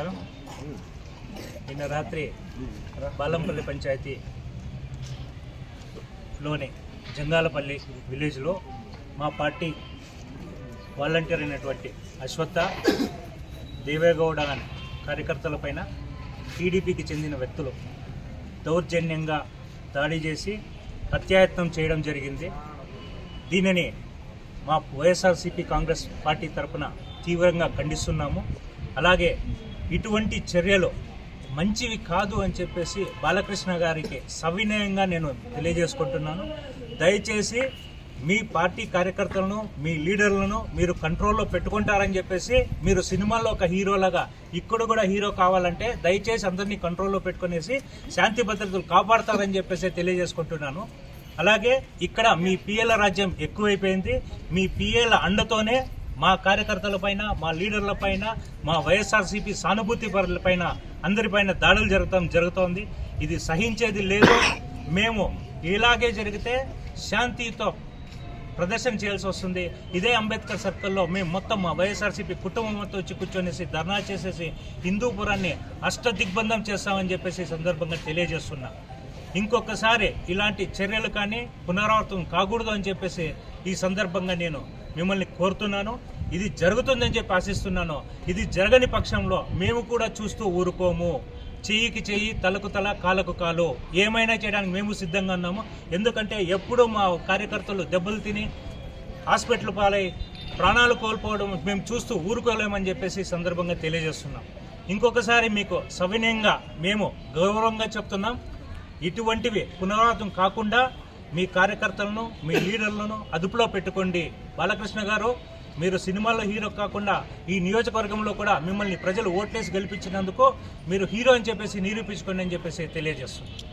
నమస్కారం. నిన్న రాత్రి బాలంపల్లి పంచాయతీ లోని జంగాలపల్లి విలేజ్లో మా పార్టీ వాలంటీర్ అయినటువంటి అశ్వత్థ దేవేగౌడ అనే కార్యకర్తలపైన టీడీపీకి చెందిన వ్యక్తులు దౌర్జన్యంగా దాడి చేసి హత్యాయత్నం చేయడం జరిగింది. దీనిని మా వైఎస్ఆర్సీపీ కాంగ్రెస్ పార్టీ తరపున తీవ్రంగా ఖండిస్తున్నాము. అలాగే ఇటువంటి చర్యలు మంచివి కాదు అని చెప్పేసి బాలకృష్ణ గారికి సవినయంగా నేను తెలియజేసుకుంటున్నాను. దయచేసి మీ పార్టీ కార్యకర్తలను మీ లీడర్లను మీరు కంట్రోల్లో పెట్టుకుంటారని చెప్పేసి మీరు సినిమాల్లో ఒక హీరోలాగా ఇక్కడ కూడా హీరో కావాలంటే దయచేసి అందరినీ కంట్రోల్లో పెట్టుకునేసి శాంతి భద్రతలు కాపాడతారని చెప్పేసి తెలియజేసుకుంటున్నాను. అలాగే ఇక్కడ మీ పిఎల రాజ్యం ఎక్కువైపోయింది. మీ పిఎల అండతోనే మా కార్యకర్తలపైన మా లీడర్లపైన మా వైఎస్ఆర్సీపీ సానుభూతి పరులపైన అందరిపైన దాడులు జరగటం జరుగుతోంది. ఇది సహించేది లేదు. మేము ఇలాగే జరిగితే శాంతితో ప్రదర్శన చేయాల్సి వస్తుంది. ఇదే అంబేద్కర్ సర్కిల్లో మేము మొత్తం మా వైఎస్ఆర్సీపీ కుటుంబం మొత్తం వచ్చి కూర్చొనేసి ధర్నా చేసేసి హిందూపురాన్ని అష్ట దిగ్బంధం చేస్తామని చెప్పేసి సందర్భంగా తెలియజేస్తున్నాం. ఇంకొకసారి ఇలాంటి చర్యలు కానీ పునరావృతం కాకూడదు అని చెప్పేసి ఈ సందర్భంగా నేను మిమ్మల్ని కోరుతున్నాను. ఇది జరుగుతుందని చెప్పి ఆశిస్తున్నాను. ఇది జరగని పక్షంలో మేము కూడా చూస్తూ ఊరుకోము. చెయ్యికి చెయ్యి తలకు తల కాలకు కాలు. ఏమైనా చేయడానికి మేము సిద్ధంగా ఉన్నాము. ఎందుకంటే ఎప్పుడూ మా కార్యకర్తలు దెబ్బలు తిని హాస్పిటల్ పాలై ప్రాణాలు కోల్పోవడం మేము చూస్తూ ఊరుకోలేమని చెప్పేసి ఈ సందర్భంగా తెలియజేస్తున్నాం. ఇంకొకసారి మీకు సవినయంగా మేము గౌరవంగా చెప్తున్నాం. ఇటువంటివి పునరావృతం కాకుండా మీ కార్యకర్తలను మీ లీడర్లను అదుపులో పెట్టుకోండి. బాలకృష్ణ గారు మీరు సినిమాల్లో హీరో కాకుండా ఈ నియోజకవర్గంలో కూడా మిమ్మల్ని ప్రజలు ఓట్లేసి గెలిపించినందుకు మీరు హీరో అని చెప్పేసి నిరూపించుకోండి అని చెప్పేసి తెలియజేస్తున్నాను